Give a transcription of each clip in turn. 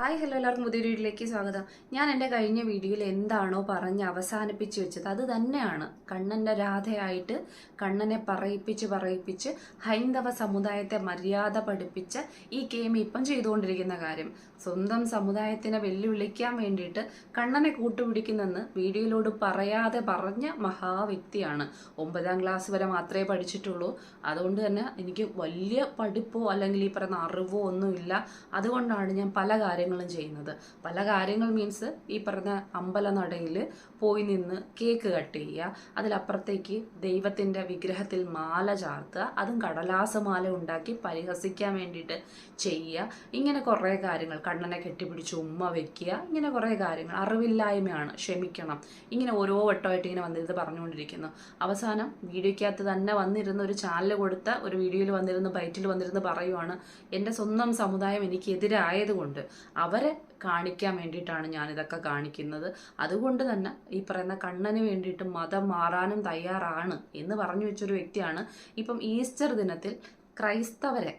Hi hello എല്ലാവർക്കും പുതിയ വീഡിയോയിലേക്ക് സ്വാഗതം. ഞാൻ എന്റെ കഴിഞ്ഞ വീഡിയോയിൽ എന്താണോ പറഞ്ഞ് അവസാനിപ്പിച്ച് വെച്ചത്. അത് തന്നെയാണ്. കണ്ണന്റെ രാധയായിട്ട് കണ്ണനെ പറയിപ്പിച്ച് പറയിപ്പിച്ച് ഹൈന്ദവ സമുദായത്തെ മര്യാദ പഠിപ്പിച്ച ഈ ഗെയിം ഇപ്പം ചെയ്തുകൊണ്ടിരിക്കുന്ന കാര്യം. സ്വന്തം സമുദായത്തിനെ വെല്ലുവിളിക്കാൻ വേണ്ടിയിട്ട് കണ്ണനെ കൂട്ടുപിടിക്കുന്നെന്ന് വീഡിയോയിലോട് പറയാതെ പറഞ്ഞ മഹാവ്യക്തിയാണ്. ഒമ്പതാം ക്ലാസ് വരെ മാത്രമേ പഠിച്ചിട്ടുള്ളൂ. അതുകൊണ്ട് തന്നെ എനിക്ക് വലിയ പഠിപ്പോ അല്ലെങ്കിൽ ഈ പറയുന്ന അറിവോ ഒന്നുമില്ല. അതുകൊണ്ടാണ് ഞാൻ പല കാര്യങ്ങളും ചെയ്യുന്നത്. പല കാര്യങ്ങൾ മീൻസ് ഈ പറഞ്ഞ അമ്പലനടയിൽ പോയി നിന്ന് കേക്ക് കട്ട് ചെയ്യുക. അതിലപ്പുറത്തേക്ക് ദൈവത്തിന്റെ വിഗ്രഹത്തിൽ മാല ചാർത്തുക. അതും കടലാസ മാല ഉണ്ടാക്കി പരിഹസിക്കാൻ വേണ്ടിയിട്ട് ചെയ്യുക. ഇങ്ങനെ കുറേ കാര്യങ്ങൾ. കണ്ണനെ കെട്ടിപ്പിടിച്ച് ഉമ്മ വെക്കുക. ഇങ്ങനെ കുറേ കാര്യങ്ങൾ. അറിവില്ലായ്മയാണ്. ക്ഷമിക്കണം. ഇങ്ങനെ ഓരോ വട്ടമായിട്ട് ഇങ്ങനെ വന്നിരുന്ന് പറഞ്ഞുകൊണ്ടിരിക്കുന്നു. അവസാനം വീഡിയോയ്ക്കകത്ത് തന്നെ വന്നിരുന്ന ഒരു ചാനൽ കൊടുത്ത ഒരു വീഡിയോയിൽ വന്നിരുന്ന് ബൈറ്റിൽ വന്നിരുന്ന് പറയുവാണ് എന്റെ സ്വന്തം സമുദായം എനിക്കെതിരായതുകൊണ്ട് അവരെ കാണിക്കാൻ വേണ്ടിയിട്ടാണ് ഞാനിതൊക്കെ കാണിക്കുന്നത്. അതുകൊണ്ട് തന്നെ ഈ പറയുന്ന കണ്ണന് വേണ്ടിയിട്ട് മതം മാറാനും തയ്യാറാണ് എന്ന് പറഞ്ഞു വെച്ചൊരു വ്യക്തിയാണ്. ഇപ്പം ഈസ്റ്റർ ദിനത്തിൽ ക്രൈസ്തവരെ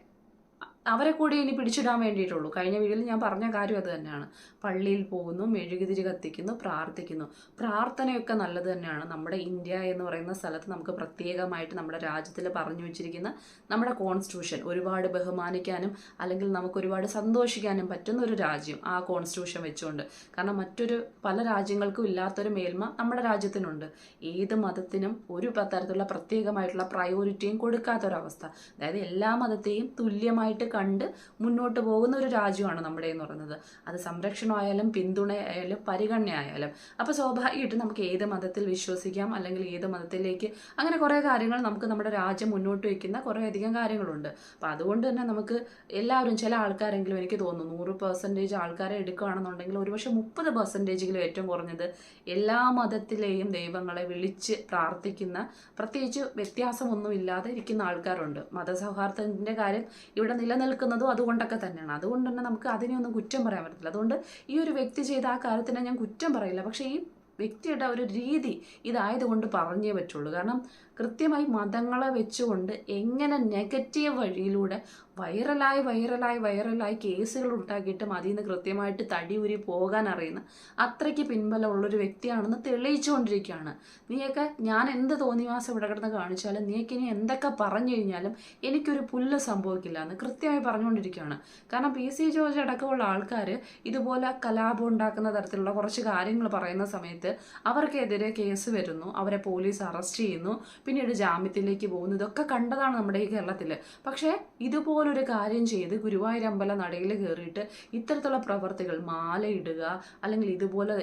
അവരെ കൂടി ഇനി പിടിച്ചിടാൻ വേണ്ടിയിട്ടുള്ളൂ. കഴിഞ്ഞ വീഡിയോയിൽ ഞാൻ പറഞ്ഞ കാര്യം അത് തന്നെയാണ്. പള്ളിയിൽ പോകുന്നു മെഴുകുതിരി കത്തിക്കുന്നു പ്രാർത്ഥിക്കുന്നു. പ്രാർത്ഥനയൊക്കെ നല്ലത് തന്നെയാണ്. നമ്മുടെ ഇന്ത്യ എന്ന് പറയുന്ന സ്ഥലത്ത് നമുക്ക് പ്രത്യേകമായിട്ട് നമ്മുടെ രാജ്യത്തിൽ പറഞ്ഞു വെച്ചിരിക്കുന്ന നമ്മുടെ കോൺസ്റ്റിറ്റ്യൂഷൻ ഒരുപാട് ബഹുമാനിക്കാനും അല്ലെങ്കിൽ നമുക്ക് ഒരുപാട് സന്തോഷിക്കാനും പറ്റുന്ന ഒരു രാജ്യം ആ കോൺസ്റ്റിറ്റ്യൂഷൻ വെച്ചുകൊണ്ട്. കാരണം മറ്റൊരു പല രാജ്യങ്ങൾക്കും ഇല്ലാത്തൊരു മേൽമ നമ്മുടെ രാജ്യത്തിനുണ്ട്. ഏത് മതത്തിനും ഒരു തരത്തിലുള്ള പ്രത്യേകമായിട്ടുള്ള പ്രയോറിറ്റിയും കൊടുക്കാത്തൊരവസ്ഥ. അതായത് എല്ലാ മതത്തെയും തുല്യമായിട്ട് കണ്ട് മുന്നോട്ട് പോകുന്ന ഒരു രാജ്യമാണ് നമ്മുടെ എന്ന് പറയുന്നത്. അത് സംരക്ഷണമായാലും പിന്തുണയായാലും പരിഗണനയായാലും. അപ്പോൾ സ്വാഭാവികമായിട്ടും നമുക്ക് ഏത് മതത്തിൽ വിശ്വസിക്കാം അല്ലെങ്കിൽ ഏത് മതത്തിലേക്ക് അങ്ങനെ കുറേ കാര്യങ്ങൾ നമുക്ക് നമ്മുടെ രാജ്യം മുന്നോട്ട് വയ്ക്കുന്ന കുറേ അധികം കാര്യങ്ങളുണ്ട്. അപ്പോൾ അതുകൊണ്ട് തന്നെ നമുക്ക് എല്ലാവരും ചില ആൾക്കാരെങ്കിലും എനിക്ക് തോന്നുന്നു നൂറ് പെർസെന്റേജ് ആൾക്കാരെ എടുക്കുകയാണെന്നുണ്ടെങ്കിൽ ഒരുപക്ഷെ മുപ്പത് പെർസെന്റേജിലും ഏറ്റവും കുറഞ്ഞത് എല്ലാ മതത്തിലെയും ദൈവങ്ങളെ വിളിച്ച് പ്രാർത്ഥിക്കുന്ന പ്രത്യേകിച്ച് വ്യത്യാസമൊന്നും ഇല്ലാതെ ഇരിക്കുന്ന ആൾക്കാരുണ്ട്. മതസൗഹാർദ്ദത്തിന്റെ കാര്യം ഇവിടെ നിലനിൽക്കുന്നതും അതുകൊണ്ടൊക്കെ തന്നെയാണ്. അതുകൊണ്ട് തന്നെ നമുക്ക് അതിനെയൊന്നും കുറ്റം പറയാൻ പറ്റത്തില്ല. അതുകൊണ്ട് ഈ ഒരു വ്യക്തി ചെയ്ത ആ കാര്യത്തിനെ ഞാൻ കുറ്റം പറയില്ല. പക്ഷേ ഈ വ്യക്തിയുടെ ഒരു രീതി ഇതായതുകൊണ്ട് പറഞ്ഞേ പറ്റുള്ളൂ. കാരണം കൃത്യമായി മതങ്ങളെ വെച്ചുകൊണ്ട് എങ്ങനെ നെഗറ്റീവ് വഴിയിലൂടെ വൈറലായി വൈറലായി വൈറലായി കേസുകൾ ഉണ്ടാക്കിയിട്ടും അതിൽ നിന്ന് കൃത്യമായിട്ട് തടി ഉരി പോകാൻ അറിയുന്ന അത്രയ്ക്ക് പിൻബലമുള്ളൊരു വ്യക്തിയാണെന്ന് തെളിയിച്ചുകൊണ്ടിരിക്കുകയാണ്. നീയൊക്കെ ഞാൻ എന്ത് തോന്നിവാസം ഇവിടെ കിടന്ന് കാണിച്ചാലും നീയൊക്കെ ഇനി എന്തൊക്കെ പറഞ്ഞു കഴിഞ്ഞാലും എനിക്കൊരു പുല്ല് സംഭവിക്കില്ല എന്ന് കൃത്യമായി പറഞ്ഞുകൊണ്ടിരിക്കുകയാണ്. കാരണം പി സി ജോർജ് അടക്കമുള്ള ആൾക്കാർ ഇതുപോലെ കലാപം ഉണ്ടാക്കുന്ന തരത്തിലുള്ള കുറച്ച് കാര്യങ്ങൾ പറയുന്ന സമയത്ത് അവർക്കെതിരെ കേസ് വരുന്നു അവരെ പോലീസ് അറസ്റ്റ് ചെയ്യുന്നു പിന്നീട് ജാമ്യത്തിലേക്ക് പോകുന്നു. ഇതൊക്കെ കണ്ടതാണ് നമ്മുടെ ഈ കേരളത്തിൽ പക്ഷേ ഇതുപോലൊരു കാര്യം ചെയ്ത് ഗുരുവായൂരമ്പല നടയിൽ കയറിയിട്ട് ഇത്തരത്തിലുള്ള പ്രവർത്തികൾ മാലയിടുക അല്ലെങ്കിൽ ഇതുപോലെ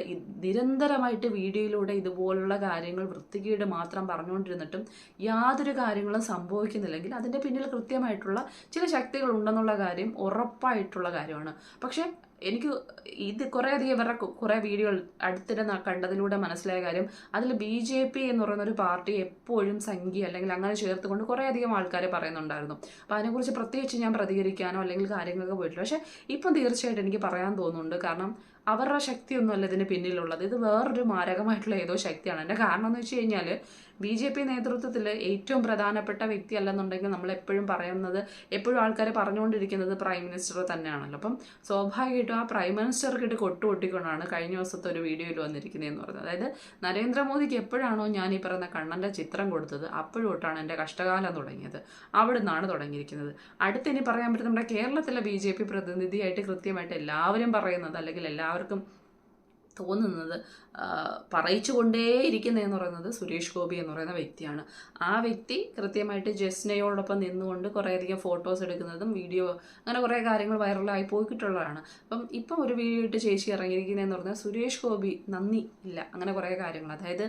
നിരന്തരമായിട്ട് വീഡിയോയിലൂടെ ഇതുപോലുള്ള കാര്യങ്ങൾ വൃത്തികേട് മാത്രം പറഞ്ഞുകൊണ്ടിരുന്നിട്ടും യാതൊരു കാര്യങ്ങളും സംഭവിക്കുന്നില്ലെങ്കിൽ അതിന്റെ പിന്നിൽ കൃത്യമായിട്ടുള്ള ചില ശക്തികൾ ഉണ്ടെന്നുള്ള കാര്യം ഉറപ്പായിട്ടുള്ള കാര്യമാണ്. പക്ഷേ എനിക്ക് ഇത് കുറേ അധികം ഇവരുടെ കുറേ വീഡിയോകൾ അടുത്തിടെ കണ്ടതിലൂടെ മനസ്സിലായ കാര്യം അതിൽ ബി ജെ പി എന്ന് പറയുന്ന ഒരു പാർട്ടി എപ്പോഴും സംഖ്യ അല്ലെങ്കിൽ അങ്ങനെ ചേർത്തുകൊണ്ട് കുറേ അധികം ആൾക്കാർ പറയുന്നുണ്ടായിരുന്നു. അപ്പോൾ അതിനെക്കുറിച്ച് പ്രത്യേകിച്ച് ഞാൻ പ്രതികരിക്കാനോ അല്ലെങ്കിൽ കാര്യങ്ങളൊക്കെ പോയിട്ടില്ല. പക്ഷേ ഇപ്പം തീർച്ചയായിട്ടും എനിക്ക് പറയാൻ തോന്നുന്നുണ്ട്. കാരണം അവരുടെ ശക്തിയൊന്നുമല്ല ഇതിന് പിന്നിലുള്ളത്. ഇത് വേറൊരു മാരകമായിട്ടുള്ള ഏതോ ശക്തിയാണ്. എന്റെ കാരണം എന്ന് വെച്ച് കഴിഞ്ഞാൽ ബി ജെ പി നേതൃത്വത്തിൽ ഏറ്റവും പ്രധാനപ്പെട്ട വ്യക്തി അല്ലെന്നുണ്ടെങ്കിൽ നമ്മൾ എപ്പോഴും പറയുന്നത് എപ്പോഴും ആൾക്കാർ പറഞ്ഞുകൊണ്ടിരിക്കുന്നത് പ്രൈം മിനിസ്റ്റർ തന്നെയാണല്ലോ. അപ്പം സ്വാഭാവികമായിട്ടും ആ പ്രൈം മിനിസ്റ്റർക്കിട്ട് കൊട്ടുകൊട്ടിക്കൊണ്ടാണ് കഴിഞ്ഞ ദിവസത്തെ ഒരു വീഡിയോയിൽ വന്നിരിക്കുന്നത് എന്ന് പറയുന്നത്. അതായത് നരേന്ദ്രമോദിക്ക് എപ്പോഴാണോ ഞാൻ ഈ പറയുന്ന കണ്ണന്റെ ചിത്രം കൊടുത്തത് അപ്പോഴോട്ടാണ് എന്റെ കഷ്ടകാലം തുടങ്ങിയത്. അവിടെ നിന്നാണ് തുടങ്ങിയിരിക്കുന്നത്. അടുത്ത് ഇനി പറയാൻ പറ്റും നമ്മുടെ കേരളത്തിലെ ബി ജെ പി പ്രതിനിധിയായിട്ട് കൃത്യമായിട്ട് എല്ലാവരും പറയുന്നത് അല്ലെങ്കിൽ എല്ലാവർക്കും തോന്നുന്നത് പറയിച്ചു കൊണ്ടേയിരിക്കുന്നതെന്ന് പറയുന്നത് സുരേഷ് ഗോപി എന്ന് പറയുന്ന വ്യക്തിയാണ്. ആ വ്യക്തി കൃത്യമായിട്ട് ജസ്നയോടൊപ്പം നിന്നുകൊണ്ട് കുറേയധികം ഫോട്ടോസ് എടുക്കുന്നതും വീഡിയോ അങ്ങനെ കുറേ കാര്യങ്ങൾ വൈറലായി പോയിട്ടുള്ളതാണ്. അപ്പം ഇപ്പം ഒരു വീഡിയോ ഇട്ട് ചേച്ചി ഇറങ്ങിയിരിക്കുന്നതെന്ന് പറഞ്ഞാൽ സുരേഷ് ഗോപി നന്ദി ഇല്ല അങ്ങനെ കുറേ കാര്യങ്ങൾ. അതായത്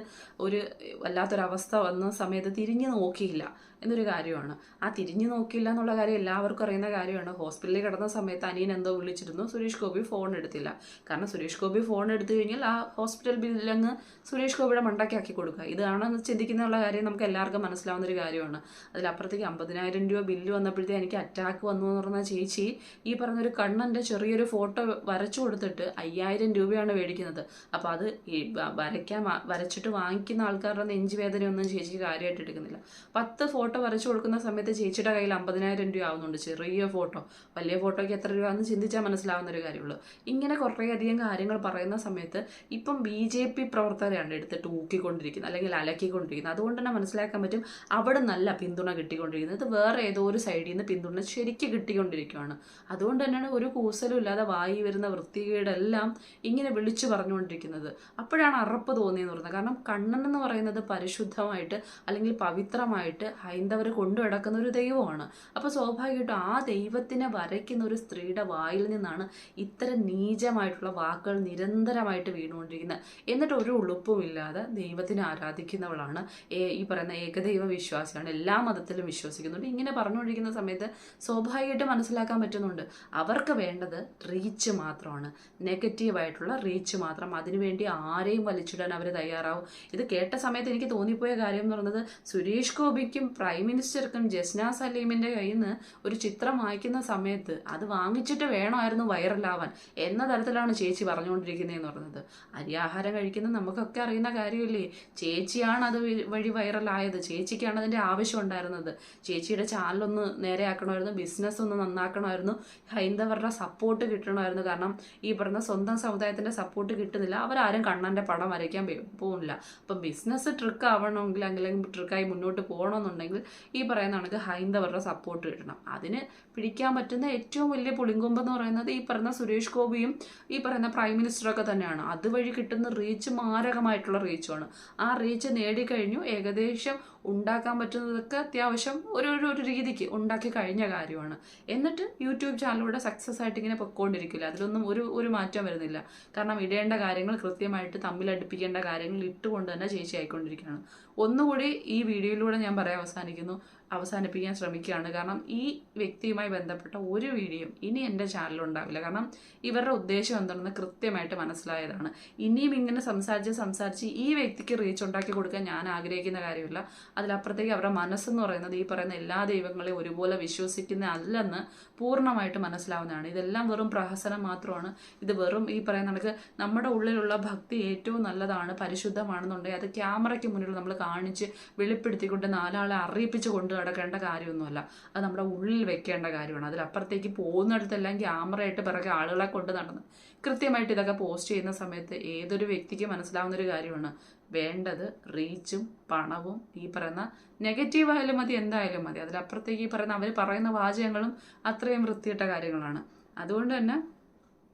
ഒരു വല്ലാത്തൊരവസ്ഥ വന്ന സമയത്ത് തിരിഞ്ഞു നോക്കിയില്ല എന്നൊരു കാര്യമാണ്. ആ തിരിഞ്ഞു നോക്കിയില്ല എന്നുള്ള കാര്യം എല്ലാവർക്കും അറിയുന്ന കാര്യമാണ്. ഹോസ്പിറ്റലിൽ കിടന്ന സമയത്ത് അനിയൻ എന്തോ വിളിച്ചിരുന്നു സുരേഷ് ഗോപി ഫോൺ എടുത്തില്ല. കാരണം സുരേഷ് ഗോപി ഫോൺ എടുത്തു കഴിഞ്ഞാൽ ആ ഹോസ്പിറ്റൽ ബില്ലങ്ങ് സുരേഷ് ഗോപിയുടെ മണ്ടയ്ക്കാക്കി കൊടുക്കുക. ഇതാണെന്ന് ചിന്തിക്കുന്നുള്ള കാര്യം നമുക്ക് എല്ലാവർക്കും മനസ്സിലാവുന്ന ഒരു കാര്യമാണ്. അതിലപ്പുറത്തേക്ക് അമ്പതിനായിരം രൂപ ബില്ല് വന്നപ്പോഴത്തേ എനിക്ക് അറ്റാക്ക് വന്നു എന്ന് പറഞ്ഞ ചേച്ചി ഈ പറഞ്ഞൊരു കണ്ണന്റെ ചെറിയൊരു ഫോട്ടോ വരച്ചു കൊടുത്തിട്ട് അയ്യായിരം രൂപയാണ് മേടിക്കുന്നത്. അപ്പോൾ അത് ഈ വരയ്ക്കാൻ വരച്ചിട്ട് വാങ്ങിക്കുന്ന ആൾക്കാരുടെ നെഞ്ചുവേദനയൊന്നും ചേച്ചി കാര്യമായിട്ട് എടുക്കുന്നില്ല. പത്ത് ഫോട്ടോ വരച്ചു കൊടുക്കുന്ന സമയത്ത് ചേച്ചിയുടെ കയ്യിൽ അമ്പതിനായിരം രൂപ ആവുന്നുണ്ട്. ചെറിയ ഫോട്ടോ വലിയ ഫോട്ടോയ്ക്ക് എത്ര രൂപ എന്ന് ചിന്തിച്ചാൽ മനസ്സിലാവുന്ന ഒരു കാര്യമുള്ളൂ. ഇങ്ങനെ കുറേയധികം കാര്യങ്ങൾ പറയുന്ന സമയത്ത് ഇപ്പം ബി ജെ പി പ്രവർത്തകരെയാണ് എടുത്തിട്ട് ഊക്കിക്കൊണ്ടിരിക്കുന്നത് അല്ലെങ്കിൽ അലക്കിക്കൊണ്ടിരിക്കുന്നത്. അതുകൊണ്ട് തന്നെ മനസ്സിലാക്കാൻ പറ്റും അവിടെ നല്ല പിന്തുണ കിട്ടിക്കൊണ്ടിരിക്കുന്നത്. വേറെ ഏതോ ഒരു സൈഡിൽ നിന്ന് പിന്തുണ ശരിക്ക് കിട്ടിക്കൊണ്ടിരിക്കുകയാണ് അതുകൊണ്ട് തന്നെയാണ് ഒരു കൂസലും ഇല്ലാതെ വായി വരുന്ന വൃത്തികേടെല്ലാം ഇങ്ങനെ വിളിച്ചു പറഞ്ഞുകൊണ്ടിരിക്കുന്നത്. അപ്പോഴാണ് അറപ്പ് തോന്നിയെന്ന് പറയുന്നത്. കാരണം കണ്ണൻ എന്ന് പറയുന്നത് പരിശുദ്ധമായിട്ട് അല്ലെങ്കിൽ പവിത്രമായിട്ട് ഹൈന്ദവർ കൊണ്ടു കിടക്കുന്ന ഒരു ദൈവമാണ്. അപ്പോൾ സ്വാഭാവികമായിട്ടും ആ ദൈവത്തിനെ വരയ്ക്കുന്ന ഒരു സ്ത്രീയുടെ വായിൽ നിന്നാണ് ഇത്തരം നീചമായിട്ടുള്ള വാക്കുകൾ നിരന്തരമായിട്ട് വീണുകൊണ്ടിരിക്കുന്നത്. എന്നിട്ട് ഒരു ഉളുപ്പുമില്ലാതെ ദൈവത്തിനെ ആരാധിക്കുന്നവളാണ്. ഈ പറയുന്ന ഏകദൈവ വിശ്വാസിയാണ്. എല്ലാ മതത്തിലും വിശ്വസിക്കുന്നുണ്ട്. ഇങ്ങനെ പറഞ്ഞുകൊണ്ടിരിക്കുന്ന സമയത്ത് സ്വാഭാവികമായിട്ട് മനസ്സിലാക്കാൻ പറ്റുന്നുണ്ട്. അവർക്ക് വേണ്ടത് റീച്ച് മാത്രമാണ്. നെഗറ്റീവായിട്ടുള്ള റീച്ച് മാത്രം. അതിനുവേണ്ടി ആരെയും വലിച്ചിടാൻ അവർ തയ്യാറാവും. ഇത് കേട്ട സമയത്ത് എനിക്ക് തോന്നിപ്പോയ കാര്യം എന്ന് പറയുന്നത് സുരേഷ് ഗോപിക്കും പ്രൈം മിനിസ്റ്റർക്കും ജസ്ന സലീമിന്റെ കയ്യിൽ നിന്ന് ഒരു ചിത്രം വായിക്കുന്ന സമയത്ത് അത് വാങ്ങിച്ചിട്ട് വേണമായിരുന്നു വൈറലാവാൻ എന്ന തരത്തിലാണ് ചേച്ചി പറഞ്ഞുകൊണ്ടിരിക്കുന്നതെന്ന് പറയുന്നത്. ആഹാരം കഴിക്കുന്നത് നമുക്കൊക്കെ അറിയുന്ന കാര്യമില്ലേ? ചേച്ചിയാണ് അത് വഴി- വൈറലായത്. ചേച്ചിക്കാണ് അതിന്റെ ആവശ്യം ഉണ്ടായിരുന്നത്. ചേച്ചിയുടെ ചാനലൊന്ന് നേരെയാക്കണമായിരുന്നു ബിസിനസ് ഒന്ന് നന്നാക്കണമായിരുന്നു. ഹൈന്ദവരുടെ സപ്പോർട്ട് കിട്ടണമായിരുന്നു. കാരണം ഈ പറഞ്ഞ സ്വന്തം സമുദായത്തിന്റെ സപ്പോർട്ട് കിട്ടുന്നില്ല. അവരാരും കണ്ണന്റെ പടം വരയ്ക്കാൻ പോകുന്നില്ല അപ്പം ബിസിനസ് ട്രിക്ക് ആവണമെങ്കിൽ അല്ലെങ്കിൽ ട്രിക്കായി മുന്നോട്ട് പോകണമെന്നുണ്ടെങ്കിൽ ഈ പറയുന്ന കണക്ക് ഹൈന്ദവരുടെ സപ്പോർട്ട് കിട്ടണം. അതിന് പിടിക്കാൻ പറ്റുന്ന ഏറ്റവും വലിയ പുളിങ്കൊമ്പ് എന്ന് പറയുന്നത് ഈ പറയുന്ന സുരേഷ് ഗോപിയും ഈ പറയുന്ന പ്രൈം മിനിസ്റ്ററൊക്കെ തന്നെയാണ്. അതുവഴി കിട്ടുന്ന റീച്ച് മാരകമായിട്ടുള്ള റീച്ചുമാണ് ആ റീച്ച് നേടിക്കഴിഞ്ഞു ഏകദേശം ഉണ്ടാക്കാൻ പറ്റുന്നതൊക്കെ അത്യാവശ്യം ഒരു ഒരു രീതിക്ക് ഉണ്ടാക്കി കഴിഞ്ഞ കാര്യമാണ്. എന്നിട്ട് യൂട്യൂബ് ചാനലിലൂടെ സക്സസ് ആയിട്ട് ഇങ്ങനെ പൊക്കോണ്ടിരിക്കില്ല. അതിലൊന്നും ഒരു ഒരു മാറ്റം വരുന്നില്ല. കാരണം ഇടേണ്ട കാര്യങ്ങൾ കൃത്യമായിട്ട് തമ്മിൽ അടുപ്പിക്കേണ്ട കാര്യങ്ങൾ ഇട്ടുകൊണ്ട് തന്നെ ചേച്ചി ആയിക്കൊണ്ടിരിക്കുകയാണ്. ഒന്നുകൂടി ഈ വീഡിയോയിലൂടെ ഞാൻ പറയാൻ അവസാനിക്കുന്നു. അവസാനിപ്പിക്കാൻ ശ്രമിക്കുകയാണ്. കാരണം ഈ വ്യക്തിയുമായി ബന്ധപ്പെട്ട ഒരു വീഡിയോ ഇനി എന്റെ ചാനലിൽ ഉണ്ടാവില്ല. കാരണം ഇവരുടെ ഉദ്ദേശം എന്താണെന്ന് കൃത്യമായിട്ട് മനസ്സിലായതാണ്. ഇനിയും ഇങ്ങനെ സംസാരിച്ച് സംസാരിച്ച് ഈ വ്യക്തിക്ക് റീച്ച് ഉണ്ടാക്കി കൊടുക്കാൻ ഞാൻ ആഗ്രഹിക്കുന്ന കാര്യമില്ല. അതിലപ്പുറത്തേക്ക് അവരുടെ മനസ്സെന്ന് പറയുന്നത് ഈ പറയുന്ന എല്ലാ ദൈവങ്ങളെയും ഒരുപോലെ വിശ്വസിക്കുന്ന അല്ലെന്ന് പൂർണമായിട്ട് മനസ്സിലാവുന്നതാണ്. ഇതെല്ലാം വെറും പ്രഹസനം മാത്രമാണ്. ഇത് വെറും ഈ പറയുന്ന നമുക്ക് നമ്മുടെ ഉള്ളിലുള്ള ഭക്തി ഏറ്റവും നല്ലതാണ് പരിശുദ്ധമാണെന്നുണ്ടെങ്കിൽ അത് ക്യാമറയ്ക്ക് മുന്നിൽ നമ്മൾ കാണിച്ച് വെളിപ്പെടുത്തിക്കൊണ്ട് നാലാളെ അറിയിപ്പിച്ച് കൊണ്ട് നടക്കേണ്ട കാര്യമൊന്നുമല്ല. അത് നമ്മുടെ ഉള്ളിൽ വെക്കേണ്ട കാര്യമാണ്. അതിലപ്പുറത്തേക്ക് പോകുന്നിടത്തെല്ലാം ക്യാമറയായിട്ട് പിറകെ ആളുകളെ കൊണ്ട് നടന്ന് കൃത്യമായിട്ട് ഇതൊക്കെ പോസ്റ്റ് ചെയ്യുന്ന സമയത്ത് ഏതൊരു വ്യക്തിക്ക് മനസ്സിലാവുന്ന ഒരു കാര്യമാണ്. വേണ്ടത് റീച്ചും പണവും ഈ പറയുന്ന നെഗറ്റീവ് ആയാലും മതി എന്തായാലും മതി. അതിലപ്പുറത്തേക്ക് ഈ പറയുന്ന അവർ പറയുന്ന വാചകങ്ങളും അത്രയും വൃത്തിയിട്ട കാര്യങ്ങളാണ്. അതുകൊണ്ട് തന്നെ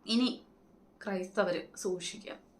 ഇനി ക്രൈസ്തവർ സൂക്ഷിക്കുക